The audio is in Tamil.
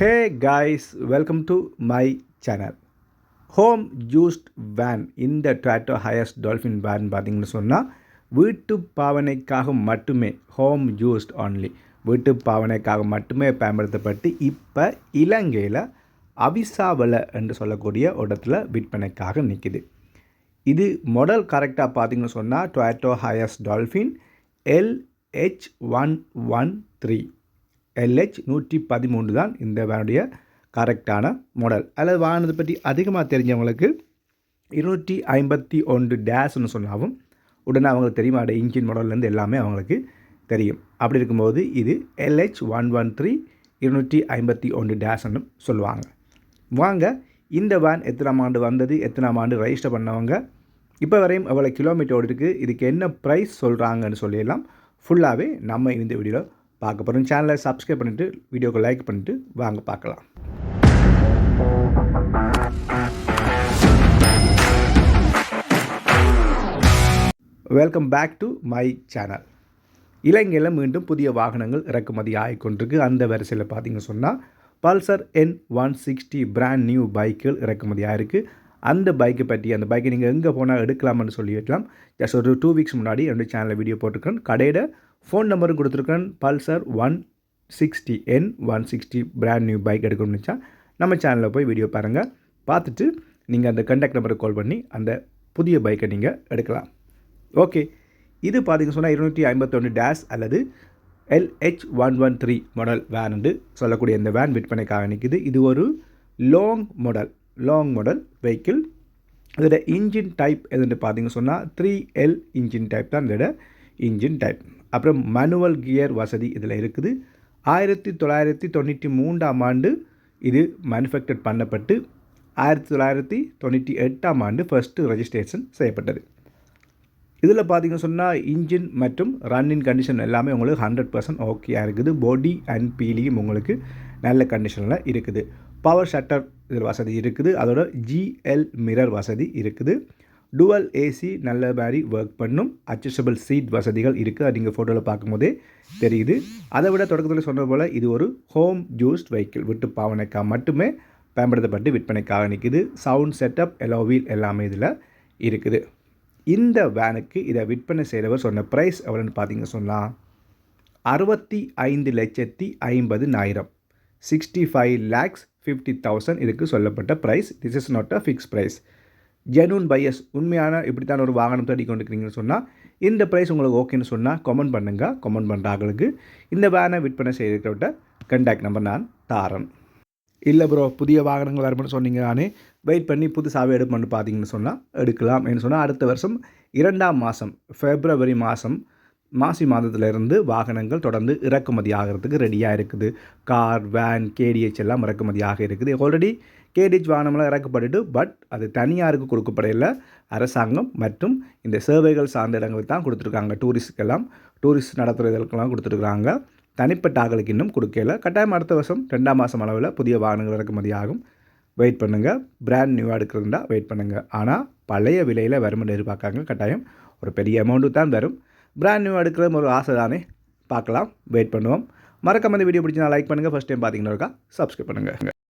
Hey guys welcome to my channel home just van இந்த டொயட்டோ ஹையஸ்ட் டால்ஃபின் வேன் பார்த்தீங்கன்னு சொன்னால் வீட்டு பாவனைக்காக மட்டுமே ஹோம் ஜூஸ்ட் ஒன்லி வீட்டு பாவனைக்காக மட்டுமே பயன்படுத்தப்பட்டு இப்போ இலங்கையில் அவிசாவல என்று சொல்லக்கூடிய இடத்துல விற்பனைக்காக நிற்கிது இது மாடல் கரெக்டாக பார்த்தீங்கன்னு சொன்னால் Toyota HiAce Dolphin LH one one three LH நூற்றி பதிமூன்று தான் இந்த வேனுடைய கரெக்டான மாடல் அல்லது வாகனத்தை பற்றி அதிகமாக தெரிஞ்சவங்களுக்கு இருநூற்றி ஐம்பத்தி ஒன்று டேஷ்னு சொன்னாலும் உடனே அவங்களுக்கு தெரியும். அதோட இன்ஜின் மாடல்லேருந்து எல்லாமே அவங்களுக்கு தெரியும். அப்படி இருக்கும்போது இது எல்ஹெச் ஒன் ஒன் த்ரீ இருநூற்றி ஐம்பத்தி ஒன்று டேஷ்னு சொல்லுவாங்க. வாங்க இந்த வேன் எத்தனாம் ஆண்டு வந்தது எத்தனாம் ஆண்டு ரெஜிஸ்டர் பண்ணவங்க இப்போ வரையும் எவ்வளோ கிலோமீட்டர் ஓடிருக்கு இதுக்கு என்ன ப்ரைஸ் சொல்கிறாங்கன்னு சொல்லிடலாம் ஃபுல்லாகவே நம்ம இந்த வீடியோவில் பார்க்க போகிறோம் சேனலை சப்ஸ்கிரைப் பண்ணிவிட்டு வீடியோக்கு லைக் பண்ணிவிட்டு வாங்க பார்க்கலாம். Welcome back to my channel இலங்கையில் மீண்டும் புதிய வாகனங்கள் இறக்குமதி ஆகிக்கொண்டிருக்கு. அந்த வரிசையில் பார்த்தீங்க சொன்னால் Pulsar N one sixty brand new பைக்குகள் இறக்குமதி ஆகிருக்கு. அந்த பைக்கை பற்றி அந்த பைக்கை நீங்கள் எங்கே போனால் எடுக்கலாம்னு சொல்லி வைக்கலாம் ஜஸ்ட் ஒரு டூ வீக்ஸ் முன்னாடி என்னுடைய சேனலில் வீடியோ போட்டிருக்கேன் கடையில் ஃபோன் நம்பரும் கொடுத்துருக்கேன். Pulsar one sixty N one sixty brand new bike எடுக்கணும்னு நினச்சா நம்ம சேனலில் போய் வீடியோ பாருங்கள் பார்த்துட்டு நீங்கள் அந்த கண்டாக்ட் நம்பருக்கு கால் பண்ணி அந்த புதிய பைக்கை நீங்கள் எடுக்கலாம். ஓகே இது பார்த்திங்க சொன்னால் இருநூற்றி ஐம்பத்தொன்று டேஷ் அல்லது LH one one three model van சொல்லக்கூடிய இந்த வேன் விற்பனைக்காக நிற்கிது இது ஒரு long model long model vehicle இதோட இன்ஜின் டைப் எதுன்னு பார்த்தீங்க சொன்னால் த்ரீ எல் இன்ஜின் டைப் தான். இதோட இன்ஜின் டைப் அப்புறம் மேனுவல் கியர் வசதி இதில் இருக்குது. ஆயிரத்தி தொள்ளாயிரத்தி தொண்ணூற்றி மூன்றாம் ஆண்டு இது மேனுஃபேக்சர் பண்ணப்பட்டு ஆயிரத்தி தொள்ளாயிரத்தி தொண்ணூற்றி எட்டாம் ஆண்டு ஃபஸ்ட்டு ரெஜிஸ்ட்ரேஷன் செய்யப்பட்டது. இதில் பார்த்தீங்கன்னு சொன்னால் இன்ஜின் மற்றும் ரன்னிங் கண்டிஷன் எல்லாமே உங்களுக்கு ஹண்ட்ரட் பர்சன்ட் ஓகேயாக இருக்குது. பாடி அண்ட் பீலியும் உங்களுக்கு நல்ல கண்டிஷனில் இருக்குது. பவர் ஷட்டர் இதில் வசதி இருக்குது. அதோட ஜிஎல் மிரர் வசதி இருக்குது. டுவல் ஏசி நல்ல மாதிரி ஒர்க் பண்ணும். அட்ஜஸ்டபிள் சீட் வசதிகள் இருக்குது அது நீங்கள் ஃபோட்டோவில் பார்க்கும்போதே தெரியுது. அதை விட தொடக்கத்தில் சொன்ன போல் இது ஒரு ஹோம் ஜூஸ்ட் வெஹிக்கிள் விட்டு பாவனைக்காக மட்டுமே பயன்படுத்தப்பட்டு விற்பனைக்காக நிற்குது சவுண்ட் செட்டப் எலோ வீல் எல்லாமே இதில் இருக்குது. இந்த வேனுக்கு இதை விற்பனை செய்கிறவர் சொன்ன ப்ரைஸ் எவ்வளோன்னு பார்த்தீங்க சொன்னால் அறுபத்தி ஐந்து லட்சத்தி ஐம்பது நாயிரம் sixty five lakhs fifty thousand இதுக்கு சொல்லப்பட்ட price this is not a fix price genuine buyers உண்மையான இப்படித்தான் ஒரு வாகனம் தேடி கொண்டிருக்கிறீங்கன்னு சொன்னால் இந்த ப்ரைஸ் உங்களுக்கு ஓகேன்னு சொன்னால் கமெண்ட் பண்ணுங்கள் கமெண்ட் பண்ணுறாங்களுக்கு இந்த வேனை விற்பனை செய்திருக்கிறவட்ட கண்டாக்ட் நம்பர் நான் தாரன். இல்லை ப்ரோ புதிய வாகனங்கள் வரும்னு சொன்னீங்க நானே வெயிட் பண்ணி புதுசாகவே எடுப்பேன்னு பார்த்தீங்கன்னு சொன்னால் எடுக்கலாம். என்று சொன்னால் அடுத்த வருஷம் இரண்டாம் மாதம் ஃபெப்ரவரி மாதம் மாசி மாதத்திலிருந்து வாகனங்கள் தொடர்ந்து இறக்குமதி ஆகிறதுக்கு ரெடியாக இருக்குது. கார் வேன் கேடிஹெச் எல்லாம் இறக்குமதி ஆக இருக்குது. ஆல்ரெடி கேடிஜ் வாகனம்லாம் இறக்கப்பட்டுட்டு பட் அது தனியாருக்கு கொடுக்கப்படையில் அரசாங்கம் மற்றும் இந்த சேவைகள் சார்ந்த இடங்களுக்கு தான் கொடுத்துருக்காங்க. டூரிஸ்ட்டுக்கெல்லாம் டூரிஸ்ட் நடத்துகிறதுக்கெல்லாம் கொடுத்துருக்குறாங்க. தனிப்பட்ட ஆகளுக்கு இன்னும் கொடுக்கல. கட்டாயம் அடுத்த வருஷம் ரெண்டாம் மாதம் அளவில் புதிய வாகனங்கள் இறக்குமதி ஆகும். வெயிட் பண்ணுங்கள் பிராண்ட் நியூவாக எடுக்கிறதுண்டா வெயிட் பண்ணுங்கள் ஆனால் பழைய விலையில் வரும்னு எதிர்பார்க்காங்க. கட்டாயம் ஒரு பெரிய அமௌண்ட்டு தான் வரும். பிராண்ட் நியூ எடுக்கிறது ஒரு ஆசை தானே? பார்க்கலாம். வெயிட் பண்ணுவோம். மறக்காம இந்த வீடியோ பிடிச்சி லைக் பண்ணுங்கள் ஃபஸ்ட் டைம் பார்த்தீங்கன்னா இருக்கா? சப்ஸ்கிரைப் பண்ணுங்கள்